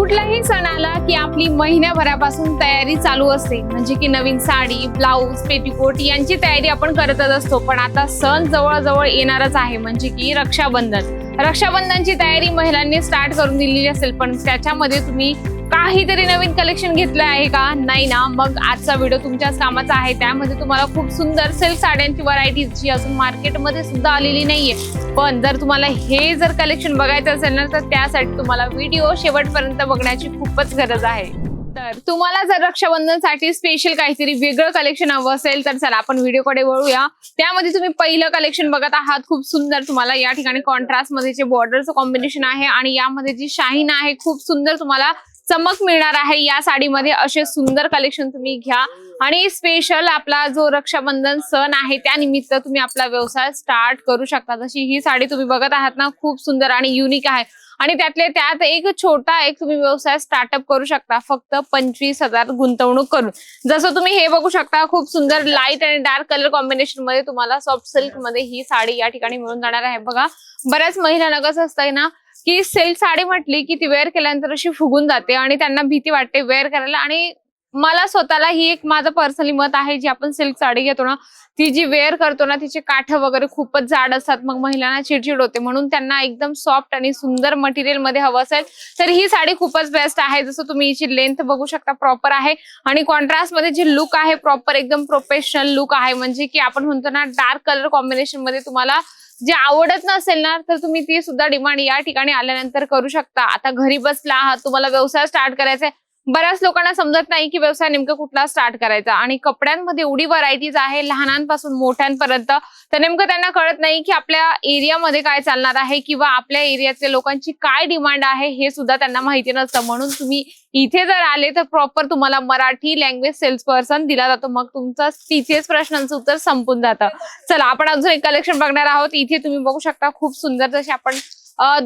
कुठलाही सण आला की आपली महिन्याभरापासून तयारी चालू असते. म्हणजे की नवीन साडी ब्लाऊज पेटीकोट यांची तयारी आपण करतच असतो. पण आता सण जवळजवळ येणारच आहे. म्हणजे की रक्षाबंधन. रक्षाबंधनची तयारी महिलांनी स्टार्ट करून दिलेली असेल. पण त्याच्यामध्ये तुम्ही काहीतरी नवीन कलेक्शन घेतलं आहे का? नाही ना. मग आजचा व्हिडिओ तुमच्याच कामाचा आहे. त्यामध्ये तुम्हाला खूप सुंदर सिल्क साड्यांची व्हरायटी जी अजून मार्केटमध्ये सुद्धा आलेली नाहीये. पण जर तुम्हाला हे जर कलेक्शन बघायचं असेल ना तर त्यासाठी तुम्हाला व्हिडिओ शेवटपर्यंत बघण्याची खूपच गरज आहे. तर तुम्हाला जर रक्षाबंधनसाठी स्पेशल काहीतरी वेगळं कलेक्शन हवं असेल तर चला आपण व्हिडिओकडे वळूया. त्यामध्ये तुम्ही पहिलं कलेक्शन बघत आहात. खूप सुंदर तुम्हाला या ठिकाणी कॉन्ट्रास्टमध्ये जे बॉर्डरचं कॉम्बिनेशन आहे आणि यामध्ये जी शाहीन आहे खूप सुंदर तुम्हाला चमक मिळणार आहे या साडीमध्ये. असे सुंदर कलेक्शन तुम्ही घ्या. आणि स्पेशल आपला जो रक्षाबंधन सण आहे त्यानिमित्त तुम्ही आपला व्यवसाय स्टार्ट करू शकता. जशी ही साडी तुम्ही बघत आहात ना खूप सुंदर आणि युनिक आहे. आणि त्यातले त्यात एक छोटा एक तुम्ही व्यवसाय स्टार्टअप करू शकता. फक्त पंचवीस हजार गुंतवणूक करून. जसं तुम्ही हे बघू शकता खूप सुंदर लाइट आणि डार्क कलर कॉम्बिनेशनमध्ये तुम्हाला सॉफ्ट सिल्कमध्ये ही साडी या ठिकाणी मिळून जाणार आहे. बघा बऱ्याच महिलांना कसं असतंय ना की सेल साडी म्हटली की ती वेअर केल्यानंतर अशी फुगून जाते आणि त्यांना भीती वाटते वेअर करायला आणि मला स्वतःला ही एक माझं पर्सनली मत आहे जी आपण सिल्क साडी घेतो ना ती जी वेअर करतो ना तिचे काठ वगैरे खूपच जाड असतात. मग महिलांना चिडचिड होते. म्हणून त्यांना एकदम सॉफ्ट आणि सुंदर मटेरियलमध्ये हवं असेल तर ही साडी खूपच बेस्ट आहे. जसं तुम्ही हिची लेंथ बघू शकता प्रॉपर आहे. आणि कॉन्ट्रास्टमध्ये जी लुक आहे प्रॉपर एकदम प्रोफेशनल लुक आहे. म्हणजे की आपण म्हणतो ना डार्क कलर कॉम्बिनेशनमध्ये तुम्हाला जे आवडत नसेल ना तर तुम्ही ती सुद्धा डिमांड या ठिकाणी आल्यानंतर करू शकता. आता घरी बसला आहात तुम्हाला व्यवसाय स्टार्ट करायचा आहे बऱ्याच लोकांना समजत नाही की व्यवसाय नेमकं कुठला स्टार्ट करायचा. आणि कपड्यांमध्ये एवढी व्हरायटीज आहे लहानांपासून मोठ्यांपर्यंत तर नेमकं त्यांना कळत नाही की आपल्या एरियामध्ये काय चालणार आहे किंवा आपल्या एरियातल्या लोकांची काय डिमांड आहे हे सुद्धा त्यांना माहिती नसतं. म्हणून तुम्ही इथे जर आले तर प्रॉपर तुम्हाला मराठी लँग्वेज सेल्स पर्सन दिला जातो. मग तुमचा तिथेच प्रश्नांचं उत्तर संपून जातं. चला आपण अजून एक कलेक्शन बघणार आहोत. इथे तुम्ही बघू शकता खूप सुंदर जशी आपण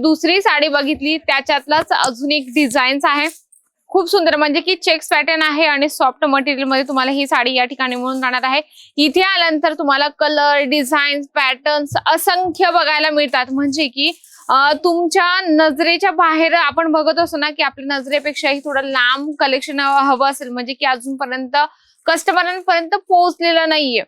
दुसरी साडी बघितली त्याच्यातलाच अजून एक डिझाईन्स आहे. खूप सुंदर. म्हणजे की चेक्स पॅटर्न आहे आणि सॉफ्ट मटेरियलमध्ये तुम्हाला ही साडी या ठिकाणी मिळून जाणार आहे. इथे आल्यानंतर तुम्हाला कलर डिझाईन पॅटर्न्स असंख्य बघायला मिळतात. म्हणजे की तुमच्या नजरेच्या बाहेर आपण बघत असतो ना की आपल्या नजरेपेक्षाही थोडं लांब कलेक्शन हवं असेल. म्हणजे की अजूनपर्यंत कस्टमरांपर्यंत पोहोचलेलं नाहीये.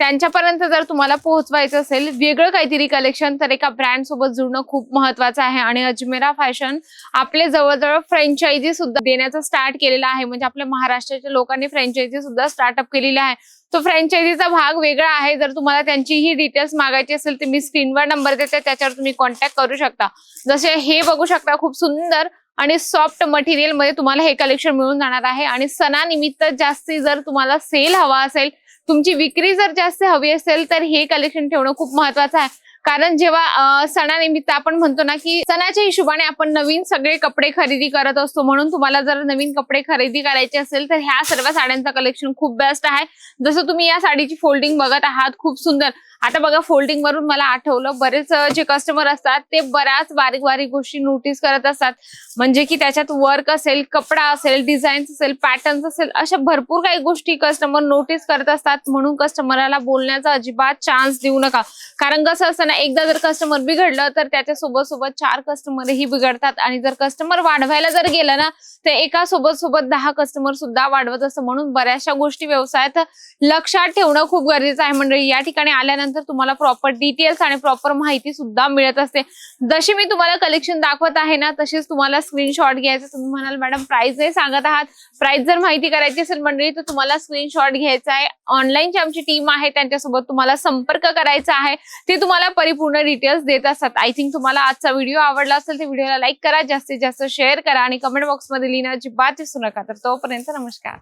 त्यांच्यापर्यंत जर तुम्हाला पोहोचवायचं असेल वेगळं काहीतरी कलेक्शन तर एका ब्रँड सोबत जुळणं खूप महत्वाचं आहे. आणि अजमेरा फॅशन आपले जवळजवळ फ्रँचायझी सुद्धा देण्याचं स्टार्ट केलेला आहे. म्हणजे आपल्या महाराष्ट्राच्या लोकांनी फ्रँचायझी सुद्धा स्टार्टअप केलेली आहे. तो फ्रँचायझीचा भाग वेगळा आहे. जर तुम्हाला त्यांची ही डिटेल्स मागायची असेल तर मी स्क्रीनवर नंबर देते. त्याच्यावर तुम्ही कॉन्टॅक्ट करू शकता. जसे हे बघू शकता खूप सुंदर आणि सॉफ्ट मटेरियलमध्ये तुम्हाला हे कलेक्शन मिळून जाणार आहे. आणि सणानिमित्त जास्ती जर तुम्हाला सेल हवा असेल तुमची विक्री जर जास्त हवी असेल तर हे कलेक्शन ठेवणं खूप महत्वाचं आहे. कारण जेव्हा सणानिमित्त आपण म्हणतो ना की सणाच्या हिशोबाने आपण नवीन सगळे कपडे खरेदी करत असतो. म्हणून तुम्हाला जर नवीन कपडे खरेदी करायचे असेल तर ह्या सर्व साड्यांचं कलेक्शन खूप बेस्ट आहे. जसं तुम्ही या साडीची फोल्डिंग बघत आहात खूप सुंदर. आता बघा फोल्डिंग वरून मला आठवलं बरेच जे कस्टमर असतात ते बऱ्याच बारीक बारीक गोष्टी नोटीस करत असतात. म्हणजे की त्याच्यात वर्क असेल कपडा असेल डिझाईन्स असेल पॅटर्न्स असेल अशा भरपूर काही गोष्टी कस्टमर नोटीस करत असतात. म्हणून कस्टमरला बोलण्याचा अजिबात चान्स देऊ नका. कारण कसं असतं ना एकदा जर कस्टमर बिघडलं तर त्याच्या सोबत सोबत चार कस्टमरही बिघडतात. आणि जर कस्टमर वाढवायला जर गेलं ना तर एका सोबत सोबत दहा कस्टमर सुद्धा वाढवत असतं. म्हणून बऱ्याचशा गोष्टी व्यवसायात लक्षात ठेवणं खूप गरजेचं आहे मंडळी. या ठिकाणी आल्यानंतर तुम्हाला प्रॉपर डिटेल्स आणि प्रॉपर माहिती सुद्धा मिळत असते. जशी मी तुम्हाला कलेक्शन दाखवत आहे ना तशीच तुम्हाला स्क्रीनशॉट घ्यायचं. तुम्ही म्हणाल मॅडम प्राइस हे सांगत आहात. प्राइस जर माहिती करायची असेल मंडळी तर तुम्हाला स्क्रीनशॉट घ्यायचा आहे. ऑनलाईनची आमची टीम आहे त्यांच्यासोबत तुम्हाला संपर्क करायचा आहे. ते तुम्हाला परिपूर्ण डिटेल्स देत असतात. आय थिंक तुम्हाला आजचा व्हिडिओ आवडला असेल तर व्हिडिओला लाईक करा. जास्तीत जास्त शेअर करा. आणि कमेंट बॉक्समध्ये लिहिणं अजिबात विसरू नका. तर तोपर्यंत नमस्कार.